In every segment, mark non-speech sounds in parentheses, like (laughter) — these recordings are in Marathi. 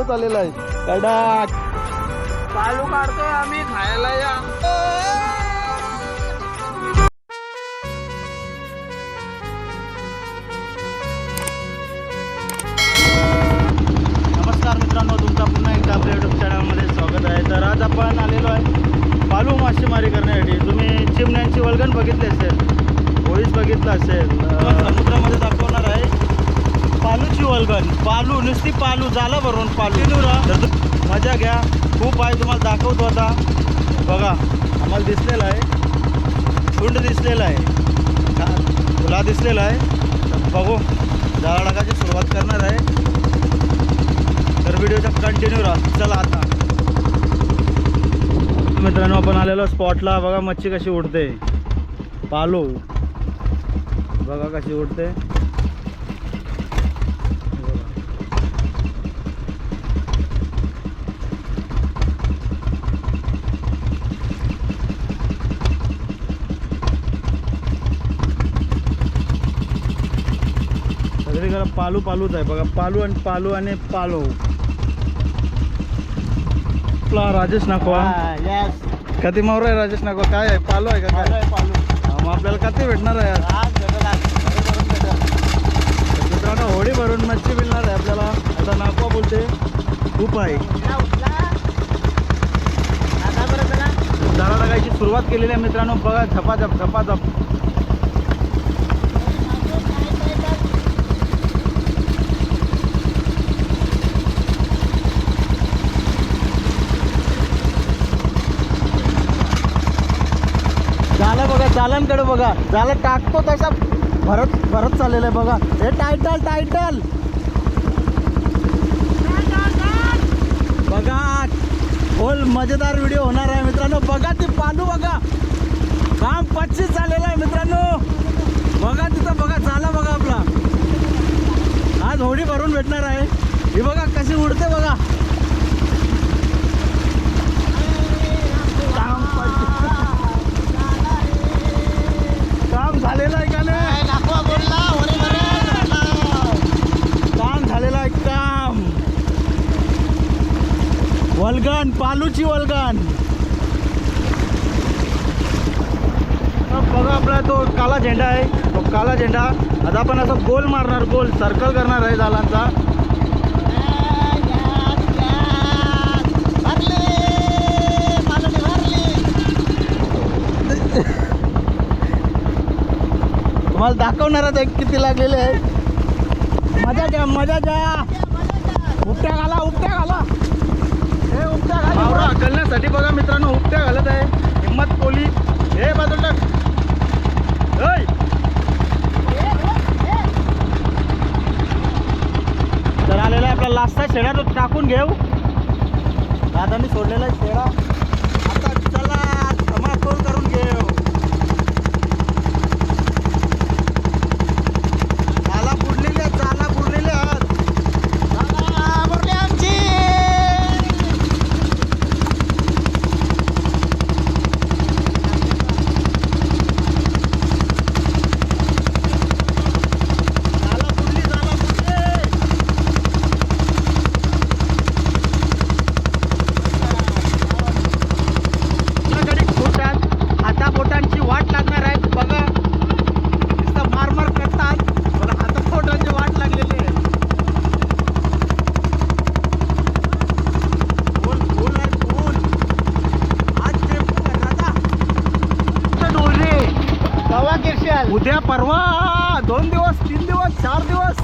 तो चाललेला आहे. कडाक चालू काढतोय आम्ही खायला या. नमस्कार मित्रांनो तुमचा पुन्हा एकदा आपल्या युट्यूब चॅनलमध्ये स्वागत आहे. तर आज आपण आलेलो आहे पालू मासेमारी करण्यासाठी. तुम्ही चिमण्यांची वल्गण बघितली असेल होळीच बघितलं असेल समुद्रामध्ये दाखवणार आहे. पालूची वल्गण. पालू नुसती पालू झाला भरून पालू. तर मजा घ्या. खूप आहे तुम्हाला दाखवतो आता. बघा आम्हाला दिसलेलं आहे. कुंड दिसलेला आहे. फुला दिसलेला आहे. बघू टाकायची सुरुवात करणार आहे. तर व्हिडिओचा कंटिन्यू राहा. चला आता. मित्रांनो आपण आलेलो स्पॉटला. बघा मच्छी कशी उडते. पालो. बघा कशी उडते. सगळीकडे पालू पालूच आहे बघा. पालू आणि पालू आणि पालो. आपला राजेश नाकवा कधी मावर आहे राजेश नाकवा काय आहे? पालो आहे का काय? हा, मग आपल्याला कधी भेटणार आहे होडी भरून मच्छी मिळणार आहे आपल्याला. आता नाकवा बोलते. खूप आहे. जाळा टाकायची सुरुवात केलेली आहे मित्रांनो. बघा झपाझप झपाझप. झालं बघा दालनकडे बघा. झालं टाकतो तसा. भरत भरत चाललेलं आहे बघा. हे टायटल टायटल बघा फुल मजेदार व्हिडिओ होणार आहे मित्रांनो. बघा ती पालू बघा. काम पच्चीस झालेलं आहे मित्रांनो. बघा तिथं बघा झाला बघा आपला. आज होडी भरून भेटणार आहे. ही बघा कशी उडते बघा काम पच्चीस काम झालेलं आहे का नाही काम झालेलं आहे काम वलगण पालूची वलगण बघा आपला तो काला झेंडा आहे तो काला झेंडा. आता आपण असं गोल मारणार गोल सर्कल करणार आहे झालांचा. तुम्हाला दाखवणारच आहे किती लागलेले आहे मजा घ्या मजा घ्या. उपट्या घाला उपट्या घाला. हे उपट्या घाला. हकलण्यासाठी बघा मित्रांनो उपट्या घालत आहे. हिंमत कोली हे बाजूला टाक. ओय. तर आलेला आहे आपला लास्टचा शेडा तो टाकून घेऊ. दादांनी सोडलेला आहे शेडा आता चला धमाकोल करून घेऊ झाला बुडलेले आहेत झाला बुडलेले आहेत झाला बुडले आमची झाला बुडली झाला बुडले आपल्याकडे खोटात हाताबोटांची वाट लागणार आहे बघा नुसतं मार मार करतात पण हाताबोटांची वाट लागलेली आहे फुल फुल आहे फुल आज टेम्पो राजा डोले उद्या परवा दोन दिवस तीन दिवस चार दिवस.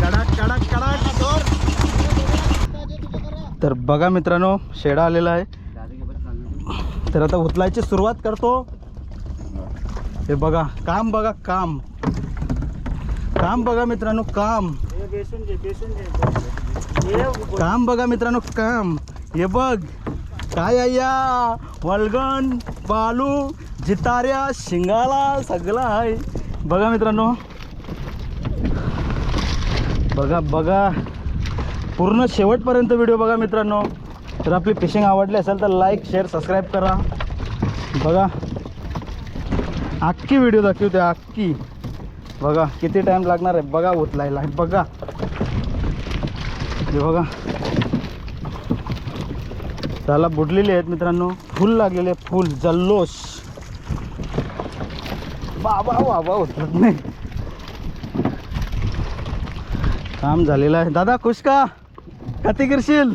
कडक कडक कडक तर बघा मित्रांनो शेडा आलेला आहे. तर आता उचलायची सुरुवात करतो. हे बघा काम बघा काम. काम बघा मित्रांनो काम. काम बघा मित्रांनो काम. हे बघ काय आहे या वलगण बालू जिताऱ्या शिंगाला सगळं आहे. बघा मित्रांनो. बघा बघा. पूर्ण शेवटपर्यंत व्हिडिओ बघा मित्रांनो. तर आपली फिशिंग आवडली असेल तर लाईक शेअर सबस्क्राईब करा. बघा. अख्खी व्हिडिओ दाखवू त्या अख्खी. बघा किती टाइम लागणार आहे? बघा उतलायला बघा. हे बघा. त्याला बुडलेले आहेत मित्रांनो. फुल लागलेले फुल. जल्लोष. बाबा बाबा उतरत नाही काम झालेलं आहे. दादा खुश का? कती करशील?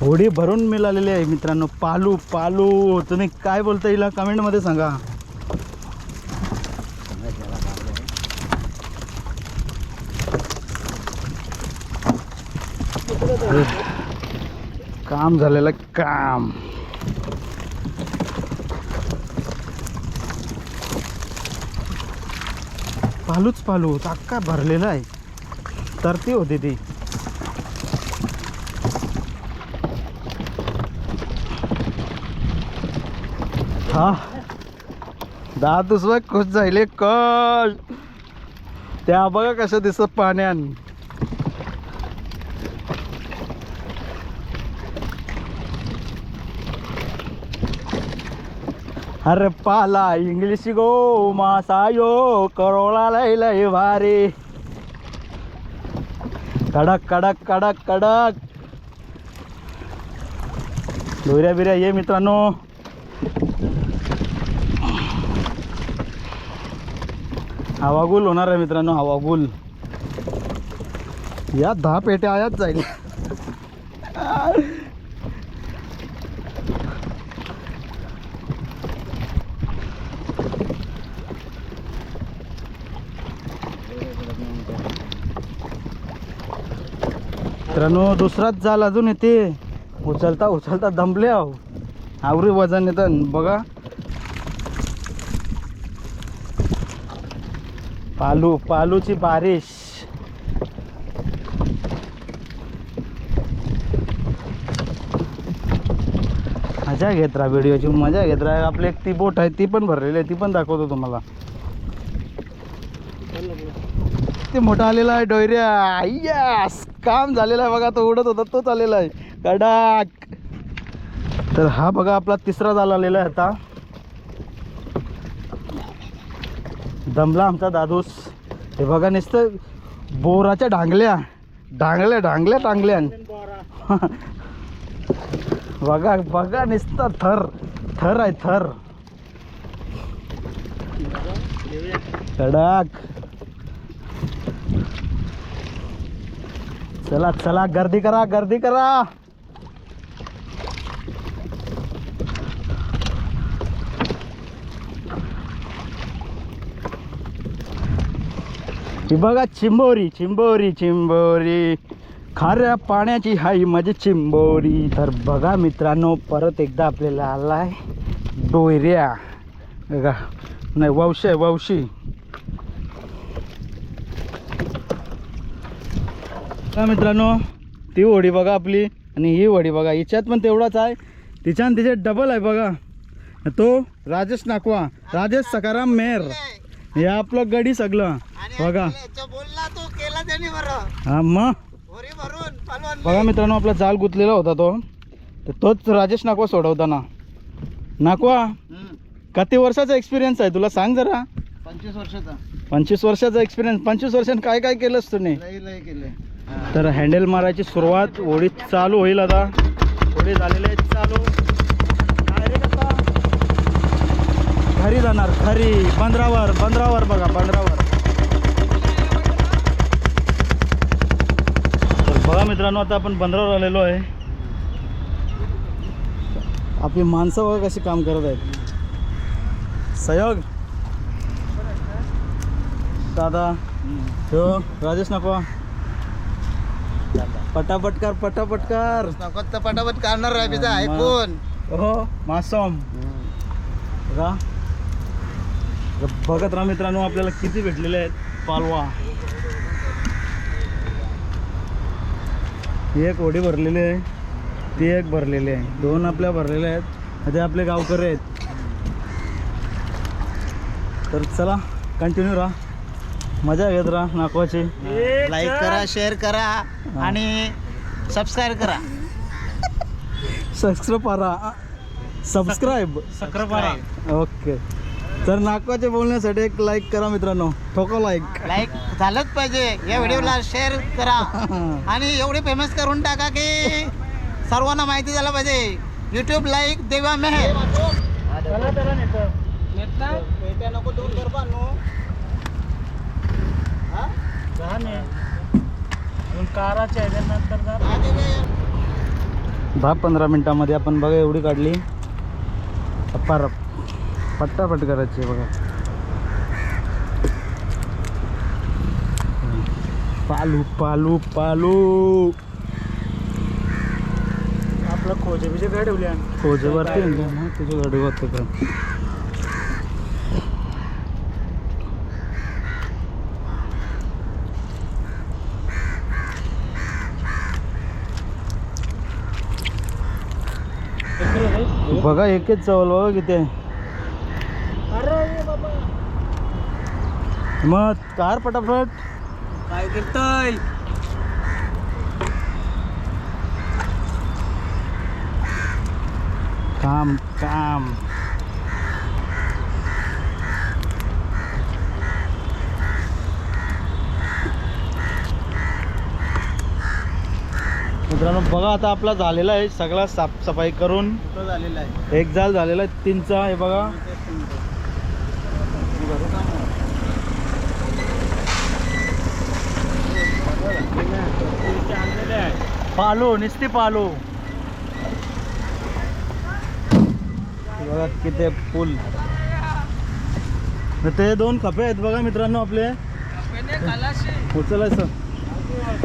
होडी भरून मिळालेली आहे मित्रांनो. पालू पालू. तुम्ही काय बोलता येईल कमेंटमध्ये सांगा. काम झालेलं काम. पालूच पालू अक्का भरलेला आहे. तर ती होती ती हा. दहा दुसरा खुश झाले कळ. त्या बघा कसं दिसत पाण्यान. अरे पाला इंग्लिश गो मासायो करोळा लय लय भारी. कडक कडक कडक कडक. दोऱ्या बिऱ्या ये मित्रांनो. हवागुल होणार आहे मित्रांनो हवागुल या दहा पेट्या आयात जाईल. मित्रांनो दुसराच जाल अजून येते उचलता उचलता दमले आहो आवरी वजन येतं. बघा. पालू पालूची बारिश. मजा घेत राहा व्हिडिओची. मजा घेत राहा. आपली एक ती बोट आहे ती पण भरलेली आहे. ती पण दाखवतो तुम्हाला. ते मोठा आलेला आहे डोयऱ्या. यस काम झालेलं आहे बघा तो उडत होता तोच आलेला आहे. कडाक. तर हा बघा आपला तिसरा जाल आलेला आहे आता. दमला आमचा दादूस. हे बघा नुसतं बोराच्या डांगल्या. डांगल्या डांगल्या टांगल्या (laughs) बघा बघा नुसतं थर. थर आहे थर. कडाक. चला चला गर्दी करा गर्दी करा. ही बघा चिंबोरी चिंबोरी चिंबोरी. खाऱ्या पाण्याची हाई माझी चिंबोरी. तर बघा मित्रांनो परत एकदा आपल्याला आलाय डोयऱ्या. बघा. नाही ववशी आहे ववशी. बघा मित्रांनो ती होडी बघा आपली आणि ही होडी बघा. हिच्यात पण तेवढाच आहे. तिच्या आणि तिच्यात डबल आहे बघा. तो राजेश नाकवा राजेश सकाराम मेहर. हे आपलं गडी सगळं. बघा. हा मग? बघा मित्रांनो आपला जाल गुंतलेला होता तो. तर तोच राजेश नाकवा सोडवताना. नाकवा किती वर्षाचा एक्सपिरियन्स आहे? तुला सांग जरा. पंचवीस वर्षाचा. पंचवीस वर्षाचा एक्सपिरियन्स पंचवीस वर्षांनी काय काय केलंस तुम्ही केले तर हँडल मारायची सुरुवात होळी चालू होईल आता. होळी झालेली आहे चालू. डायरेक्ट आता. घरी जाणार घरी. बंदरावर बंदरावर बघा बंदरावर. तर बघा मित्रांनो आता आपण बंदरावर आलेलो आहे. आपली माणसं बघा कशी काम करत आहेत. सहयोग. दादा हो राजेश नको. पटापट कर पटापट कर. नको तर पटापट करणार आहे बिजा ऐकून. हो मासोम. बघा बघत राहा मित्रांनो आपल्याला किती भेटलेले आहेत. पालवा. एक ओढी भरलेली आहे. ती एक भरलेली आहे. दोन आपल्या भरलेल्या आहेत. ते आपले गावकरी आहेत. तर चला कंटिन्यू राहा. मजा घेत राहा नाकवाची. लाईक करा शेअर करा आणि सबस्क्राईब करा. सबस्क्राईब करा सबस्क्राईब सबस्क्राईब ओके तर नागवाचे बोलण्यासाठी एक लाईक करा मित्रांनो. ठोका लाईक लाईक झालंच पाहिजे. या व्हिडिओला शेअर करा. आणि एवढे फेमस करून टाका की सर्वांना माहिती झालं पाहिजे. युट्यूब लाईक देवा मेहर. नको दोन कर काराच्या दहा पंधरा मिनिटामध्ये आपण बघा एवढी काढली. पार पट्टापट करायची आहे बघा. पालू पालू पालू. आपलं खोजे बिजे खोजेवरती आहे ना, तुझ्या गाडीवरती का? बघा एकच चावल बघा किती आहे. मग कार पटापट. काय करतोय? काम काम. मित्रांनो बघा आता आपला झालेला आहे सगळा साफसफाई करून. झालेला आहे. एक जाल झालेला आहे तीनचा हे बघा. पालो नुसती पालो. बघा किती फुल. ते दोन खपे आहेत बघा मित्रांनो आपले. उचलायचं.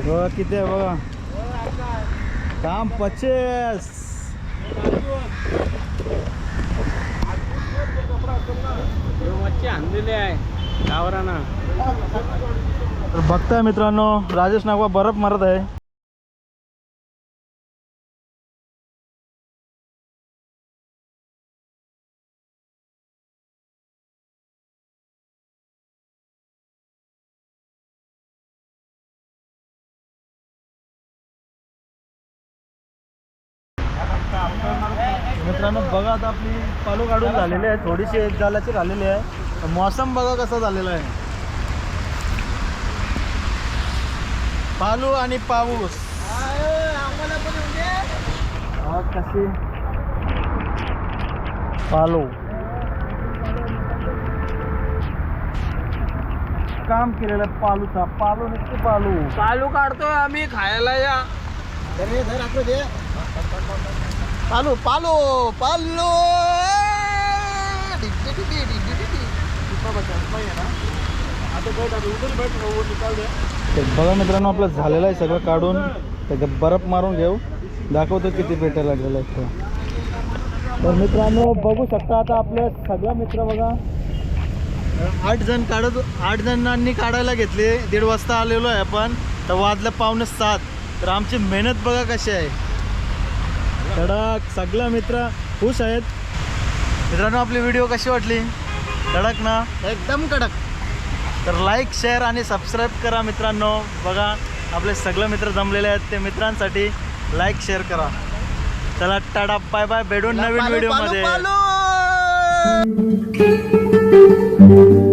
बघा किती आहे बघा. काम पचेस. आणलेले आहे गावराना तर बघताय मित्रांनो राजेश नागवा बर्फ मारत आहे. पालू काढून झालेली आहे थोडीशी एक जालाची राहिलेली आहे. मौसम बघा कसा झालेला आहे. पालू आणि पाऊस. हा, कशी? पालू. काम केलेलं आहे पालूचा. पालू नक्की पालू. पालू काढतोय आम्ही खायला या. पालू पालू पालू! बघा मित्रांनो आपलं झालेलं आहे सगळं काढून. त्याचं बर्फ मारून घेऊ. दाखवतो किती पेट्या लागलेल्या आहेत ते. तर मित्रांनो बघू शकता आता आपले सगळं मित्र बघा. आठ जण काढत आठ जणांनी काढायला घेतले. दीड वाजता आलेलो आहे आपण. तर वाजलं पावणे सात. तर आमची मेहनत बघा कशी आहे. कडक सगळं मित्र खुश आहेत. मित्रांनो आपली व्हिडिओ कशी वाटली? कडक ना? एकदम कडक. तर लाईक शेअर आणि सबस्क्राईब करा मित्रांनो. बघा आपले सगळे मित्र जमलेले आहेत ते मित्रांसाठी लाईक शेअर करा. चला टाटा बाय बाय भेटून नवीन पालू, (laughs)